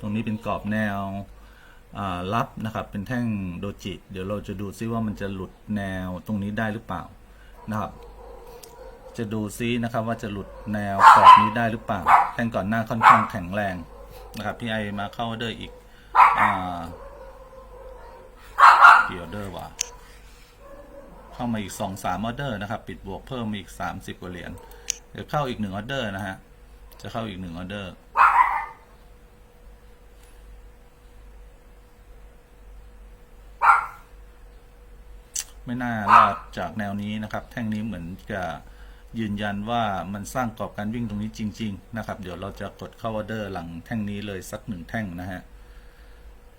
ตรงนี้เป็นกรอบแนวรับนะครับ เป็นแท่งโดจิ เดี๋ยวเราจะดูซิว่ามันจะหลุดแนวตรงนี้ได้หรือเปล่านะครับ จะดูซินะครับว่าจะหลุดแนวกรอบนี้ได้หรือเปล่า แท่งก่อนหน้าค่อนข้างแข็งแรงนะครับพี่ไอมาเข้าเดอร์อีกอ่ากี่ออเดอร์วะเข้ามาอีกสองสามออเดอร์นะครับ ปิดบวกเพิ่มอีกสามสิบกว่าเหรียญเดี๋ยวเข้าอีกหนึ่งออเดอร์นะฮะ จะเข้าอีกหนึ่งออเดอร์ ไม่น่ารอดจากแนวนี้นะครับ แท่งนี้เหมือนจะยืนยันว่ามันสร้างกรอบการวิ่งตรงนี้จริง ๆ นะครับ เดี๋ยวเราจะกดเข้าออเดอร์หลังแท่งนี้เลยสักหนึ่งแท่งนะฮะ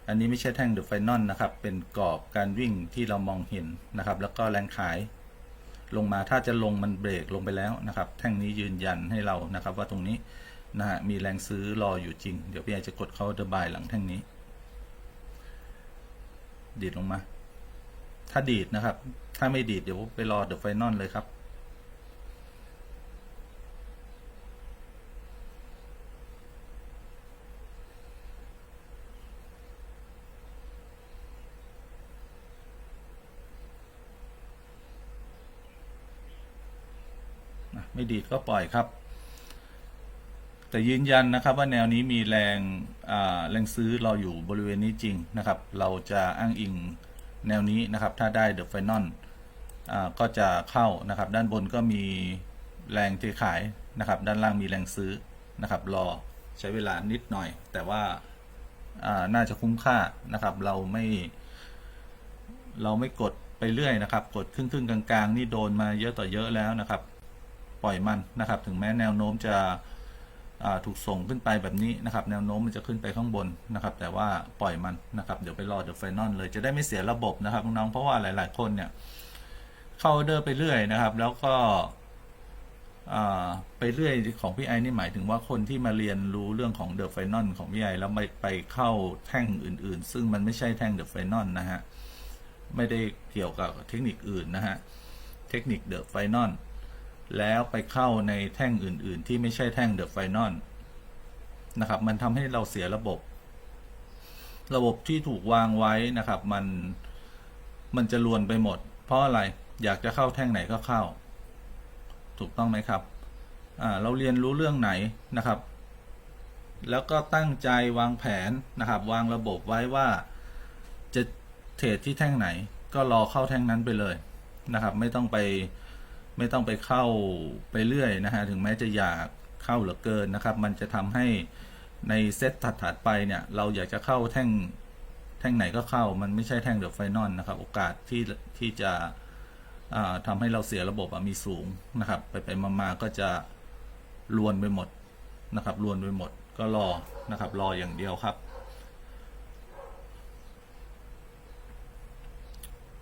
อันนี้ไม่ใช่แท่งเดอะไฟนอลนะครับ เป็นกรอบการวิ่งที่เรามองเห็นนะครับ แล้วก็แรงขาย ลงมาถ้าจะลงมันเบรกลงไปแล้วนะครับ แท่งนี้ยืนยันให้เรานะครับ ว่าตรงนี้นะฮะมีแรงซื้อรออยู่จริง เดี๋ยวพี่ไอจะกดเข้าออเดอร์บายหลังแท่งนี้ดีดลงมา ถ้าดีดนะครับ ถ้าไม่ดีดเดี๋ยวไปรอเดอะไฟนอลเลยครับ ไม่ดีดก็ปล่อยครับ แต่ยืนยันนะครับว่าแนวนี้มีแรงแรงซื้อเรออยู่บริเวณนี้จริงนะครับ เราจะอ้างอิง แนวนี้นะครับ ถ้าได้เดอะไฟนอลก็จะเข้านะครับ ด้านบนก็มีแรงเทขายนะครับ ด้านล่างมีแรงซื้อนะครับ รอใช้เวลานิดหน่อย แต่ว่าน่าจะคุ้มค่านะครับ เราไม่ เราไม่กดไปเรื่อยนะครับ กดครึ่งๆกลางๆ นี่โดนมาเยอะต่อเยอะแล้วนะครับ ปล่อยมันนะครับ ถึงแม้แนวโน้มจะ ถูกส่งขึ้นไปแบบนี้นะครับ แนวโน้มมันจะขึ้นไปข้างบนนะครับ แต่ว่าปล่อยมันนะครับ เดี๋ยวไปรอเดอะไฟนอลเลยจะได้ไม่เสียระบบนะครับน้องๆเพราะว่าหลาย ๆ คนเนี่ยเข้าออเดอร์ไปเรื่อยนะครับ แล้วก็ไปเรื่อยของพี่ไอนี่หมายถึงว่าคนที่มาเรียนรู้เรื่องของเดอะไฟนอลของพี่ไอแล้วไปไปเข้าแท่งอื่น ๆ ซึ่งมันไม่ใช่แท่งเดอะไฟนอลนะฮะไม่ได้เกี่ยวกับเทคนิคอื่นนะฮะเทคนิคเดอะไฟนอล แล้วไปเข้าในแท่งอื่น ๆ ที่ไม่ใช่แท่งเดอะไฟนอลนะครับ มันทำให้เราเสียระบบ ระบบที่ถูกวางไว้นะครับ มันมันจะลวนไปหมด เพราะอะไรอยากจะเข้าแท่งไหนก็เข้า ถูกต้องไหมครับเราเรียนรู้เรื่องไหนนะครับ แล้วก็ตั้งใจวางแผนนะครับ วางระบบไว้ว่าจะเทรดที่แท่งไหน ก็รอเข้าแท่งนั้นไปเลยนะครับ ไม่ต้องไป ไม่ต้องไปเข้าไปเรื่อยนะฮะถึงแม้จะอยากเข้าเหลือเกินนะครับ มันจะทำให้ในเซตถัดๆไปเนี่ยเราอยากจะเข้าแท่งแท่งไหนก็เข้ามันไม่ใช่แท่งเดอะไฟนอลนะครับ โอกาสที่ที่จะอ่าทำให้เราเสียระบบมีสูงนะครับ ไปไปๆมาๆก็จะลวนไปหมดนะครับลวนไปหมดก็รอนะครับ รออย่างเดียวครับ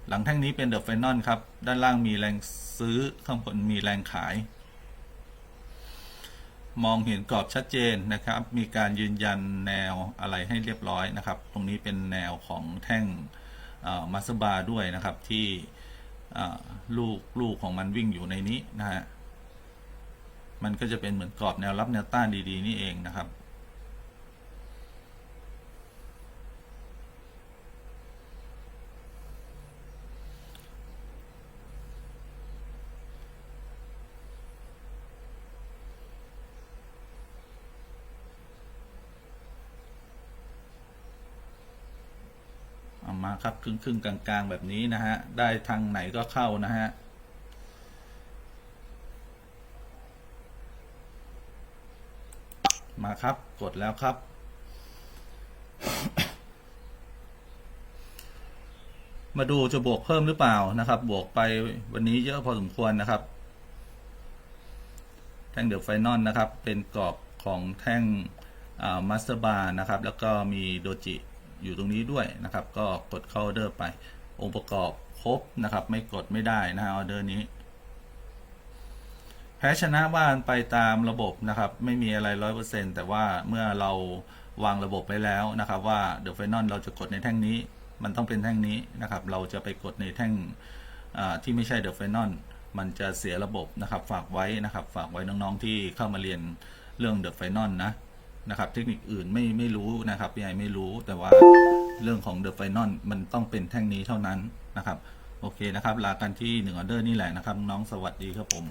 หลังแท่งนี้เป็นเดอะไฟนอลครับ ด้านล่างมีแรงซื้อข้างบนมีแรงขาย มองเห็นกรอบชัดเจนนะครับ มีการยืนยันแนวอะไรให้เรียบร้อยนะครับ ตรงนี้เป็นแนวของแท่งมาสบาด้วยนะครับที่ลูกลูกของมันวิ่งอยู่ในนี้นะฮะมันก็จะเป็นเหมือนกรอบแนวรับแนวต้านดีๆ นี่เองนะครับ มาครับครึ่งครึ่งๆกลางๆ แบบนี้นะฮะ ได้ทางไหนก็เข้านะฮะมาครับกดแล้วครับ มาดูจะบวกเพิ่มหรือเปล่านะครับ บวกไปวันนี้เยอะพอสมควรนะครับ แท่งเดือะไฟนอลนะครับ เป็นกรอบของแท่งมาสเตอร์บาร์นะครับ แล้วก็มีโดจิ อยู่ตรงนี้ด้วยนะครับ ก็กดเข้าออเดอร์ไป องค์ประกอบครบนะครับ ไม่กดไม่ได้นะฮะออเดอร์นี้ แพ้ชนะบ้านไปตามระบบนะครับ ไม่มีอะไรร้อยเปอร์เซ็นแต่ว่าเมื่อเราวางระบบไว้แล้วนะครับ ว่าเดอะไฟนอลเราจะกดในแท่งนี้ มันต้องเป็นแท่งนี้นะครับ เราจะไปกดในแท่งที่ไม่ใช่เดอะไฟนอลมันจะเสียระบบนะครับ ฝากไว้นะครับ ฝากไว้น้องๆที่เข้ามาเรียนเรื่องเดอะไฟนอลนะ นะครับเทคนิคอื่นไม่ไม่รู้นะครับพี่ไอไม่รู้แต่ว่าเรื่องของเดอะไฟนอลมันต้องเป็นแท่งนี้เท่านั้นนะครับ โอเคนะครับลากันที่หนึ่งออเดอร์นี่แหละนะครับ น้องสวัสดีครับผม